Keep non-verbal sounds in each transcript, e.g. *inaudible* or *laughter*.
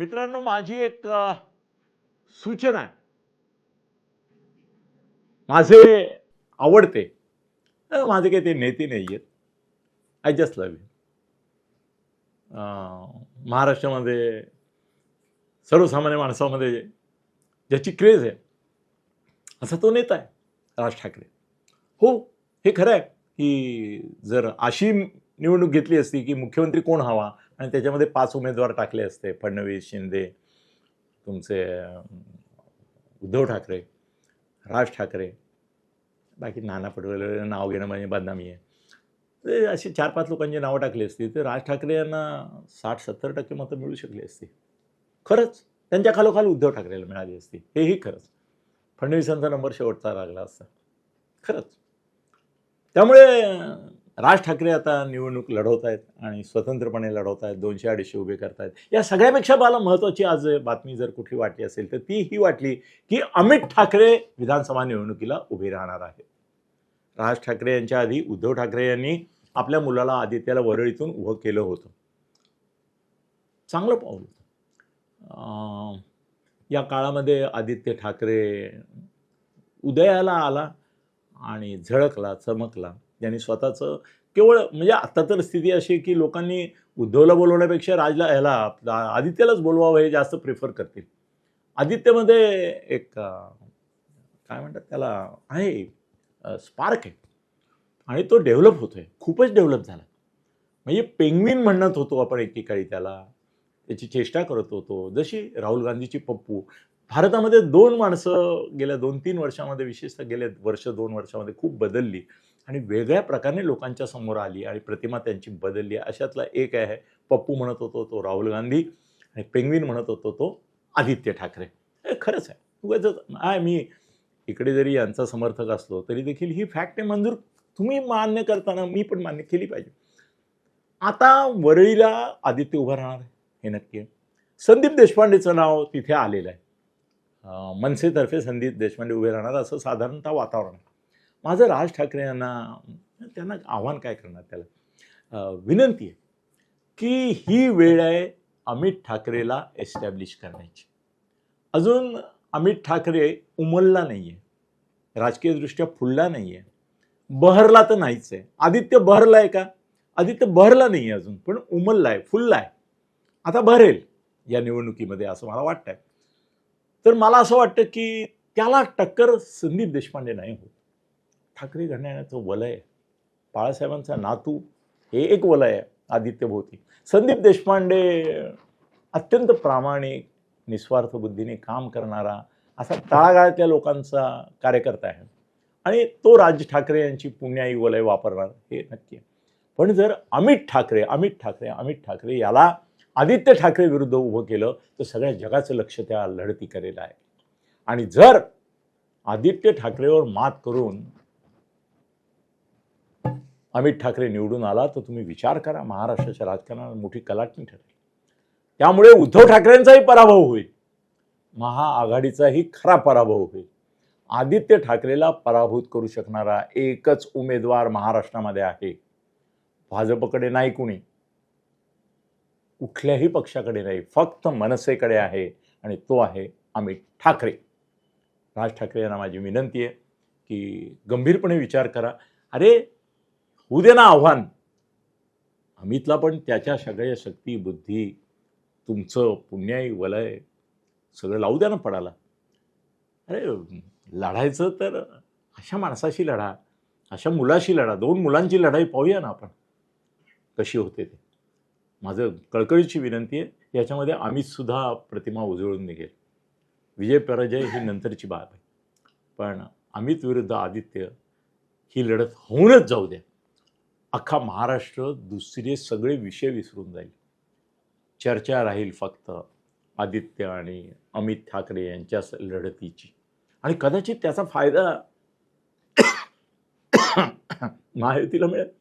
मित्रांनो माझी एक सूचना आहे. माझे आवडते माझे काही ते नेते नाही आहेत आय जस्ट लव्ह यू महाराष्ट्रामध्ये सर्वसामान्य माणसामध्ये ज्याची क्रेज आहे असा तो नेता आहे राज ठाकरे. हो हे खरं आहे की जर अशी निवडणूक घेतली असती की मुख्यमंत्री कोण हवा आणि त्याच्यामध्ये पाच उमेदवार टाकले असते. फडणवीस शिंदे तुमचे उद्धव ठाकरे राज ठाकरे बाकी नाना पटोले नाव घेणं म्हणजे बदनामी आहे. ते अशी चार पाच लोकांची नावं टाकली असती. तर राज ठाकरे यांना साठ सत्तर टक्के मतं मिळू शकली असती. खरंच. त्यांच्या खालोखाल उद्धव ठाकरेला मिळाली असती. हेही खरंच. फडणवीसांचा नंबर शेवटचा लागला असता. खरंच. त्यामुळे राज ठाकरे आता निवडणूक लढवत आहेत आणि स्वतंत्रपणे लढवत आहेत दोनशे अडीचशे उभे करतायत. या सगळ्यापेक्षा मला महत्त्वाची आज बातमी जर कुठली वाटली असेल तर ती ही वाटली की अमित ठाकरे विधानसभा निवडणुकीला उभे राहणार आहेत. राज ठाकरे यांच्या आधी उद्धव ठाकरे यांनी आपल्या मुलाला आदित्याला वरळीतून उभं केलं होतं. चांगलं पाऊल होतं. या काळामध्ये आदित्य ठाकरे उदयाला आला आणि झळकला चमकला. ज्यांनी स्वतःचं केवळ म्हणजे आता तर स्थिती अशी आहे की लोकांनी उद्धवला बोलवण्यापेक्षा राजला ह्याला आदित्यलाच बोलवावं हे जास्त प्रिफर करतील. आदित्यमध्ये एक काय म्हणतात त्याला आहे स्पार्क आहे. आणि तो डेव्हलप होतो आहे खूपच डेव्हलप झाला. म्हणजे पेंग्विन म्हणत होतो आपण एकेकाळी त्याला. त्याची चेष्टा करत होतो. जशी राहुल गांधीची पप्पू भारतामध्ये दोन माणसं गेल्या दोन तीन वर्षामध्ये विशेषतः गेल्या वर्ष दोन वर्षामध्ये खूप बदलली आणि वेगळ्या प्रकारे लोकांच्या समोर आली आणि प्रतिमा त्यांची बदलली. अशातला एक आहे पप्पू म्हणत होतो तो राहुल गांधी आणि पेंग्विन म्हणत होतो तो आदित्य ठाकरे. हे खरंच आहे. उगाच आहे मी इकडे जरी यांचा समर्थक असलो तरी देखील ही फॅक्ट आहे मंजूर तुम्ही मान्य करताना मी पण मान्य केली पाहिजे. आता वरळीला आदित्य उभा राहणार आहे हे नक्की आहे. संदीप देशपांडेचं नाव तिथे आलेलं आहे. मनसेतर्फे संदीप देशपांडे उभे राहणार. असं साधारणतः वातावरण. माझं राज ठाकरे यांना त्यांना आव्हान काय करणार त्याला? विनंती आहे की ही वेळ आहे अमित ठाकरेला एस्टॅब्लिश करण्याची. अजून अमित ठाकरे उमलला नाही आहे राजकीयदृष्ट्या फुलला नाही आहे बहरला तर नाहीच आहे आदित्य बहरला आहे का? आदित्य बहरला नाही आहे अजून पण उमलला आहे फुलला आहे आता बहरेल या निवडणुकीमध्ये असं मला वाटतंय. तर मला असं वाटतं की त्याला टक्कर संदीप देशपांडे नाही होत. ठाकरे घराण्याचं वलय बाळासाहेबांचा नातू हे एक वलय आहे आदित्य भोवती संदीप देशपांडे अत्यंत प्रामाणिक निस्वार्थ बुद्धीने काम करणारा असा तळागाळातल्या लोकांचा कार्यकर्ता आहे. आणि तो राज ठाकरे यांची पुण्याई वलय वापरणार हे नक्की आहे. पण जर अमित ठाकरे अमित ठाकरे अमित ठाकरे याला आदित्य ठाकरे विरुद्ध उभं केलं तर सगळ्या जगाचं लक्ष त्या लढती करेल आहे. आणि जर आदित्य ठाकरेवर मात करून अमित ठाकरे निवडून आला तर तुम्ही विचार करा महाराष्ट्राच्या राजकारणात मोठी कलाटणी ठरेल. त्यामुळे उद्धव ठाकरेंचाही पराभव होईल. महाआघाडीचाही खरा पराभव होईल. आदित्य ठाकरेला पराभूत करू शकणारा एकच उमेदवार महाराष्ट्रामध्ये आहे. भाजपकडे नाही कुणी. कुठल्याही पक्षाकडे नाही फक्त मनसेकडे आहे आणि तो आहे अमित ठाकरे. राज ठाकरे यांना माझी विनंती आहे की गंभीरपणे विचार करा. अरे होऊ दे ना आव्हान. अमितला पण त्याच्या सगळ्या शक्ती बुद्धी तुमचं पुण्याई वलय सगळं लावू द्या ना पडाला. अरे लढायचं तर अशा माणसाशी लढा अशा मुलाशी लढा दोन मुलांची लढाई पाहूया ना आपण. कशी होते ते. माझं कळकळीची विनंती आहे याच्यामध्ये आम्हीसुद्धा प्रतिमा उजळून निघेल. विजय पराजय ही नंतरची बाब आहे. पण अमित विरुद्ध आदित्य ही लढत होऊनच जाऊ द्या. अख्खा महाराष्ट्र दुसरे सगळे विषय विसरून जाईल. चर्चा राहील फक्त आदित्य आणि अमित ठाकरे यांच्या स- लढतीची. आणि कदाचित त्याचा फायदा *coughs* महायुतीला मिळेल.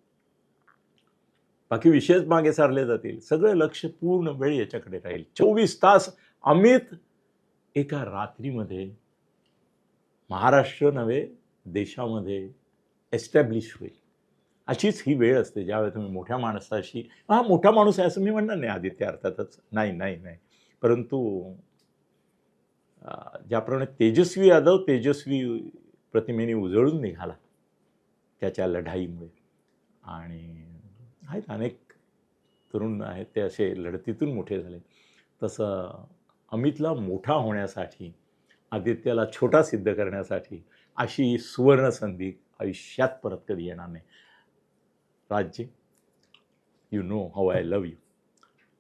बाकी विषयच मागे सारले जातील. सगळं लक्ष पूर्ण वेळ याच्याकडे राहील. चोवीस तास अमित एका रात्रीमध्ये महाराष्ट्र नव्हे देशामध्ये एस्टॅब्लिश होईल. अशीच ही वेळ असते ज्यावेळी तुम्ही मोठ्या माणसाशी हा मोठा माणूस आहे असं मी म्हणणार नाही आदित्य अर्थातच. नाही नाही नाही. परंतु ज्याप्रमाणे तेजस्वी यादव तेजस्वी प्रतिमेने उजळून निघाला त्याच्या लढाईमुळे. आणि आहेत अनेक तरुण आहेत ते असे लढतीतून मोठे झाले. तसं अमितला मोठा होण्यासाठी आदित्याला छोटा सिद्ध करण्यासाठी अशी सुवर्ण संधी आयुष्यात परत कधी येणार नाही. राज्य you know how I love you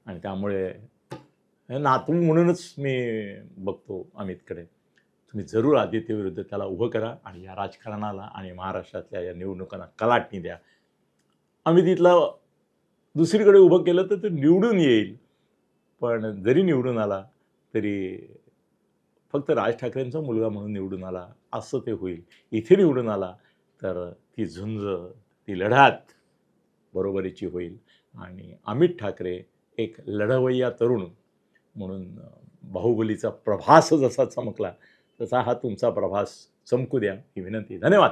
आणि त्यामुळे नातू म्हणूनच मी बघतो अमितकडे. तुम्ही जरूर आदित्यविरुद्ध त्याला उभं करा आणि या राजकारणाला आणि महाराष्ट्रातल्या या निवडणुकांना कलाटणी द्या. आम्ही तिथला दुसरीकडे उभं केलं तर ते निवडून येईल. पण जरी निवडून आला तरी फक्त राज ठाकरेंचा मुलगा म्हणून निवडून आला असं ते होईल. इथे निवडून आला तर ती झुंज ती लढात बरोबरीची होईल. आणि अमित ठाकरे एक लढवय्या तरुण म्हणून बाहुबलीचा प्रभास जसा चमकला तसा हा तुमचा प्रभास चमकू द्या. ही विनंती. धन्यवाद.